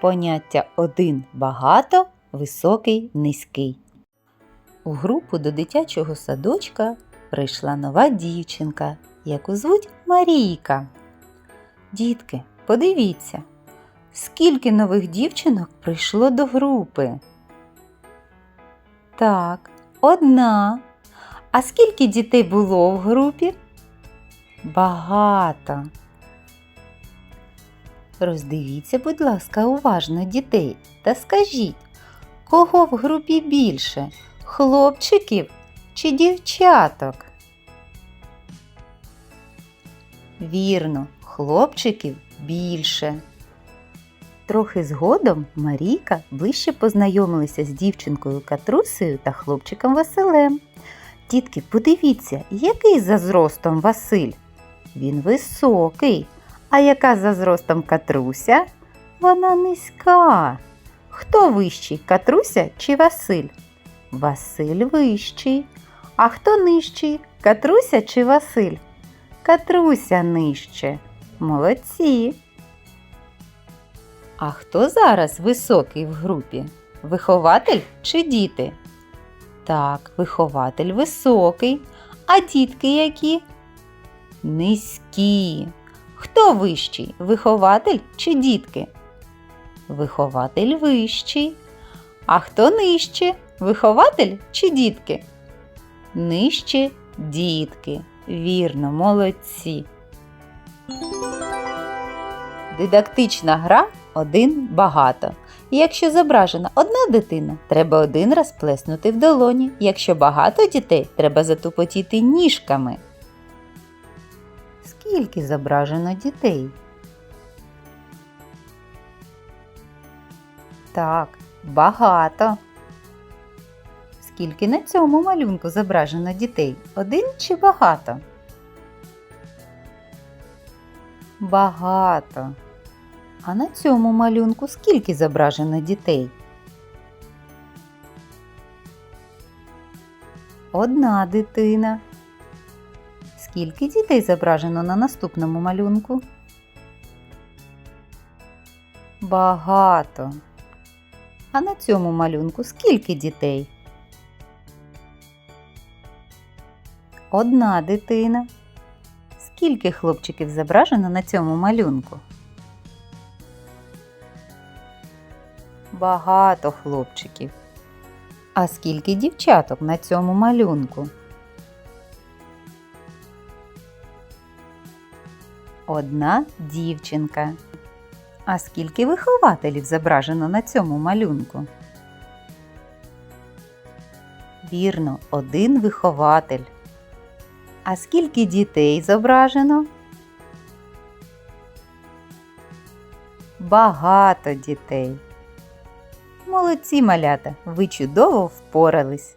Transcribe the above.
Поняття один багато, високий, низький. У групу до дитячого садочка прийшла нова дівчинка, яку звуть Марійка. Дітки, подивіться, скільки нових дівчинок прийшло до групи. Так, одна. А скільки дітей було в групі? Багато. Роздивіться, будь ласка, уважно дітей та скажіть, кого в групі більше? Хлопчиків чи дівчаток? Вірно, хлопчиків більше. Трохи згодом Марійка ближче познайомилася з дівчинкою Катрусею та хлопчиком Василем. Дітки, подивіться, який за зростом Василь? Він високий. А яка за зростом Катруся? Вона низька. Хто вищий, Катруся чи Василь? Василь вищий. А хто нижчий? Катруся чи Василь? Катруся нижче. Молодці. А хто зараз високий в групі? Вихователь чи діти? Так, вихователь високий. А дітки які? Низькі. Хто вищий? Вихователь чи дітки? Вихователь вищий. А хто нижче? Вихователь чи дітки? Нижче дітки. Вірно, молодці. Дидактична гра один багато. Якщо зображена одна дитина, треба один раз плеснути в долоні. Якщо багато дітей, треба затупотіти ніжками. Скільки зображено дітей? Так, багато. Скільки на цьому малюнку зображено дітей? Один чи багато? Багато. А на цьому малюнку скільки зображено дітей? Одна дитина. Скільки дітей зображено на наступному малюнку? Багато. А на цьому малюнку скільки дітей? Одна дитина. Скільки хлопчиків зображено на цьому малюнку? Багато хлопчиків. А скільки дівчаток на цьому малюнку? Одна дівчинка. А скільки вихователів зображено на цьому малюнку? Вірно, один вихователь. А скільки дітей зображено? Багато дітей. Молодці малята, ви чудово впорались.